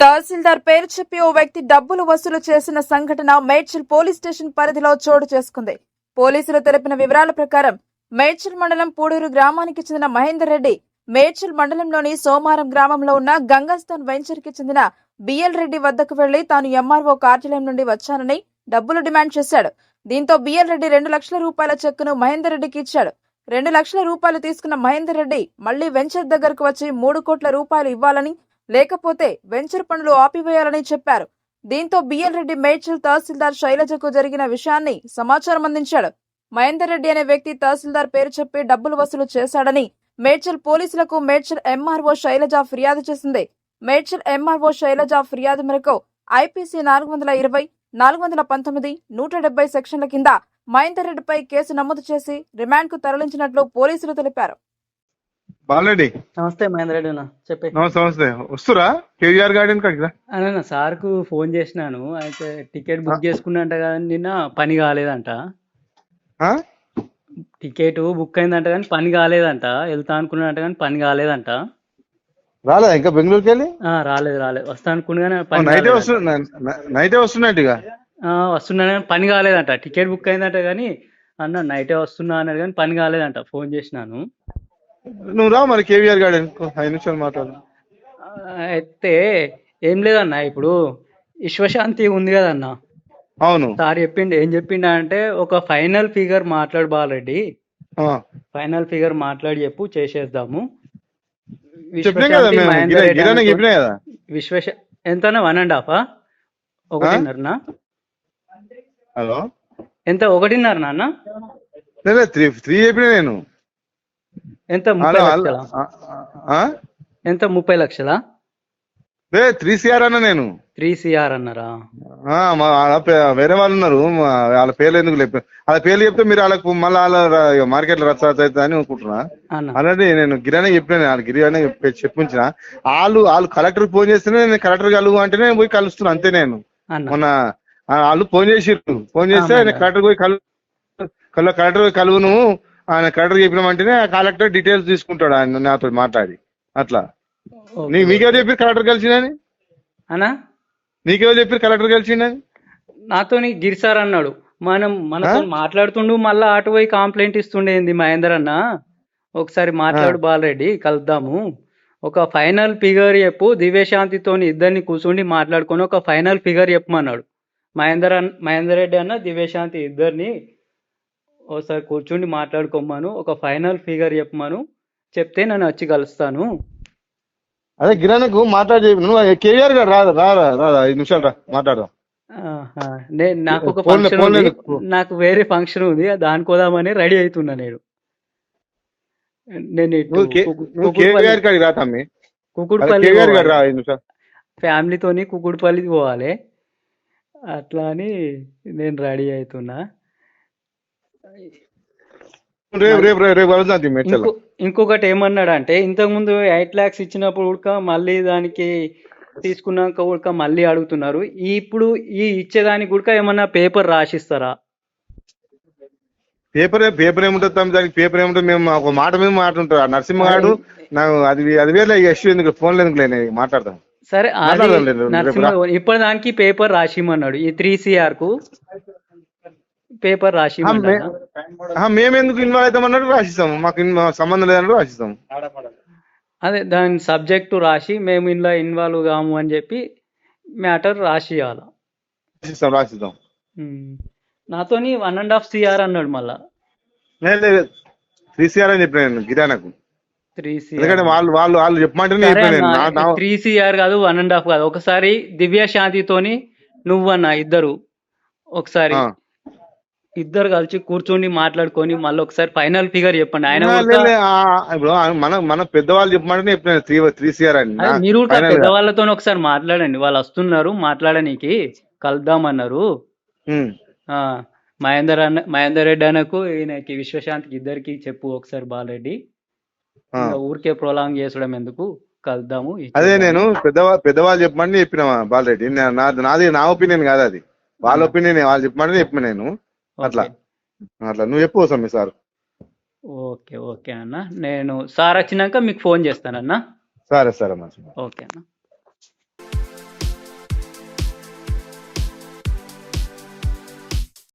తహసీల్దార్ పేరు చెప్పి ఓ వ్యక్తి డబ్బులు వసూలు చేసిన సంఘటన మేడ్చల్ పోలీస్ స్టేషన్ పరిధిలో చోటు చేసుకుంది. పోలీసులు తెలిపిన వివరాల ప్రకారం మేడ్చల్ మండలం పూడూరు గ్రామానికి చెందిన మహేందర్ రెడ్డి మేడ్చల్ మండలంలోని సోమారం గ్రామంలో ఉన్న గంగాస్థాన్ వెంచర్కి చెందిన బిఎల్ రెడ్డి వద్దకు వెళ్ళి తాను ఎంఆర్ఓ కార్యాలయం నుండి వచ్చానని డబ్బులు డిమాండ్ చేశాడు. దీంతో బిఎల్ రెడ్డి రెండు లక్షల రూపాయల చెక్కును మహేందర్ రెడ్డికి ఇచ్చాడు. రెండు లక్షల రూపాయలు తీసుకున్న మహేందర్ రెడ్డి మళ్ళీ వెంచర్ దగ్గరకు వచ్చి మూడు కోట్ల రూపాయలు ఇవ్వాలని లేకపోతే వెంచర్ పనులు ఆపివేయాలని చెప్పారు. దీంతో బిఎల్ రెడ్డి మేడ్చల్ తహసీల్దార్ శైలజకు జరిగిన విషయాన్ని సమాచారం అందించాడు. మహేందర్ రెడ్డి అనే వ్యక్తి తహసీల్దార్ పేరు చెప్పి డబ్బులు వసూలు చేశాడని మేడ్చల్ పోలీసులకు మేడ్చల్ ఎంఆర్ఓ శైలజ ఫిర్యాదు చేసింది. మేడ్చల్ ఎంఆర్ఓ శైలజ ఫిర్యాదు మేరకు ఐపీసీ నాలుగు వందల ఇరవై నాలుగు వందల పంతొమ్మిది నూట డెబ్బై సెక్షన్ల కింద మహేందర్ రెడ్డిపై కేసు నమోదు చేసి రిమాండ్కు తరలించినట్లు పోలీసులు తెలిపారు. బాలరెడ్డి. నమస్తే మహేందర్ రెడ్డి అన్న చెప్పే. నమస్తే నమస్తే. వస్తురా? కేవీఆర్ గార్డెన్ కాడికి రా. అన్న సార్కు ఫోన్ చేసినాను. అయితే టికెట్ బుక్ చేసుకున్నంట కానీ నిన్న పని కాలేదంట. ఆ? టికెట్ బుక్ అయిందంట కానీ పని కాలేదంట. వెళ్తా అనుకున్నాడంట కానీ పని కాలేదంట. రాలేదా? ఇంకా బెంగళూరుకి వెళ్ళి? రాలేదు రాలేదు. వస్తా అనుకున్నా కానీ పని నైటే. వస్తున్నా నైటే వస్తున్నా పని కాలేదంట. టికెట్ బుక్ అయిందంట కానీ అన్న నైటే వస్తున్నా అన్నాడు కానీ పని కాలేదంట. ఫోన్ చేసినాను. నువ్వు రా మరి కేవీఆర్ గార్డెన్. ఐదు నిమిషాలు మాట్లాడు. అయితే ఏం లేదన్న ఇప్పుడు విశ్వశాంతి ఉంది కదన్న. అవును. సార్ చెప్పిండు ఏం చెప్పిండు అంటే ఒక ఫైనల్ ఫిగర్ మాట్లాడు బాలరెడ్డి. ఫైనల్ ఫిగర్ మాట్లాడి చెప్పు చేసేద్దాము. విశ్వశ ఎంతనా? వన్ అండ్ హాఫా ఒకటిన్నరనా? హలో? ఎంత? ఒకటిన్నర నాన్న లేదు త్రీ త్రీ చెప్పినా నేను. ఎంత? ముప్పై లక్షల? ఎంత? ముప్పై లక్షలా? లే త్రీ సిఆర్ అన్న నేను. త్రీ సిఆర్ అన్నారా? వేరే వాళ్ళు ఉన్నారు. వాళ్ళ పేర్లు ఎందుకు వాళ్ళ పేర్లు చెప్తే మీరు వాళ్ళకు మళ్ళీ వాళ్ళ మార్కెట్లో రచ్చ అవుతుంది అని అనుకుంటున్నా. అలాంటి నేను గిరానే చెప్పినాను వాళ్ళ గిరిగానే చెప్పించిన. వాళ్ళు వాళ్ళు కలెక్టర్ ఫోన్ చేస్తేనే నేను కలెక్టర్ కలుగు అంటేనే పోయి కలుస్తున్నా అంతే నేను. మొన్న వాళ్ళు ఫోన్ చేసిర్రు. ఫోన్ చేస్తే ఆయన కలెక్టర్ పోయి కలు కల- కలెక్టర్ కలువును. ఆయన కలెక్టర్ చెప్పినామంటేనే ఆ కలెక్టర్ డీటెయిల్స్ తీసుకుంటాడు ఆయన నాతో మాట్లాడి. అట్లా. నీ మీకెవరు చెప్పి కలెక్టర్ కలిసిందని అన్నా? నీకెవరు చెప్పి కలెక్టర్ కలిసిందని నాతోని గిరి సార్ అన్నాడు. మనం మనతో మాట్లాడుతుండు మళ్ళా అటు పోయి కంప్లైంట్ ఇస్తుండేంది మహేందర్ అన్న? ఒకసారి మాట్లాడు బాలరెడ్డి కలుద్దాము. ఒక ఫైనల్ ఫిగర్ చెప్పు దివ్యశాంతితోని ఇద్దరిని కూర్చుండి మాట్లాడుకొని ఒక ఫైనల్ ఫిగర్ చెప్పమన్నాడు. మహేందర్ అన్న మహేందర్ రెడ్డి అన్న దివ్యశాంతి ఇద్దరిని ఒకసారి కూర్చుండి మాట్లాడుకోమను ఒక ఫైనల్ ఫిగర్ చెప్పమను. చెప్తే నేను వచ్చి కలుస్తాను. అదే గిరానకు మాట్లాడి నువ్వు కేవీఆర్ గారు రాదా రాదా రాదా ఐదు నిమిషాలు రా మాట్లాడదాం. ఆహా. నే- నాకు ఒక ఫంక్షన్ ఉంది? నాకు వేరే ఫంక్షన్ ఉంది దానికి పోదామని రెడీ అవుతున్నా నేను. నేను కేవీఆర్ గారికి రా తమ్మి. కుకుడుపల్లి కేవీఆర్ గారు రా పోవాలి. ఐదు నిమిషాలు. ఫ్యామిలీతోని కుకుడుపల్లికి పోవాలి. అట్లా అని నేను రెడీ అవుతున్నా. రేపు రేపు రేపు రేపు ఇంకొకటి ఏమన్నాడంటే ఇంతకు ముందు ఎయిట్ లాక్స్ ఇచ్చినప్పుడు ఉడక మళ్ళీ దానికి తీసుకున్నాక ఉడక మళ్ళీ అడుగుతున్నారు. ఇప్పుడు ఈ ఇచ్చేదానికి ఉడక ఏమన్నా పేపర్ రాసిస్తారా? పేపర్ పేపర్ ఏముంటుంది తమ్మి దానికి పేపర్ ఏముంటుంది? మేము ఒక మాట మీద మాట ఉంటుంది ఆ నరసింహ గారు నాకు అది అది వేరే ఇష్యూ ఎందుకు? ఫోన్ ఎందుకు లేని? మాట్లాడదాం సరే లేదు, నరసింహ ఇప్పటిదానికి పేపర్ రాసిమన్నాడు. ఈ త్రీ సిఆర్కు పేపర్ ఆ, మేము ఎందుకు ఇన్వాల్వ్ అవుతాం అన్నట్టు రాసిస్తాము మాకు సంబంధం లేదన్నట్టు రాసిస్తాము అదే దాని సబ్జెక్టు రాసి మేము ఇందులో ఇన్వాల్వ్ కాము అని చెప్పి మ్యాటర్ రాసియాల రాసిస్తాం రాసిస్తాం. నాతోని వన్ అండ్ హాఫ్ సిఆర్ అన్నాడు మళ్ళా. లేదు త్రీ సిఆర్ అని చెప్పిన గిరానకు త్రీ ఎందుకంటే సిఆర్ వాళ్ళు వాళ్ళు వాళ్ళు త్రీ సిఆర్ కాదు వన్ అండ్ హాఫ్ కాదు. ఒకసారి దివ్య శాంతితోని నువ్వన్న ఇద్దరు. ఒకసారి. ఇద్దరు కలిసి కూర్చొని మాట్లాడుకొని మళ్ళీ ఒకసారి ఫైనల్ ఫిగర్ చెప్పండి. ఆయన ఇప్పుడు మన మన పెద్దవాళ్ళు చెప్పమంటేనే చెప్పిన త్రీ త్రీ సిఆర్ అని. మీరు. పెద్దవాళ్ళతో ఒకసారి మాట్లాడండి. వాళ్ళు వస్తున్నారు మాట్లాడనీకి కలుద్దామన్నారు మహేందర్ అన్న మహేందర్ రెడ్డి అన్నకు ఈయనకి విశ్వశాంతికి ఇద్దరికి చెప్పు ఒకసారి బాలరెడ్డి. ఊరికే ప్రొలాంగ్ చేసడం ఎందుకు? కలుద్దాము అదే నేను పెద్దవా పెద్దవాళ్ళు చెప్పమని చెప్పిన బాలరెడ్డి. నాది నా ఒపీనియన్ కాదు అది. వాళ్ళ ఒపీనియన్ వాళ్ళు చెప్పమని చెప్పిన నేను. అట్లా. అట్లా. నువ్వు చెప్పు మీ సార్. ఓకే ఓకే అన్న. నేను సార్ వచ్చినాక మీకు ఫోన్ చేస్తానన్నా? సరే సరే మంచిది ఓకే అన్న.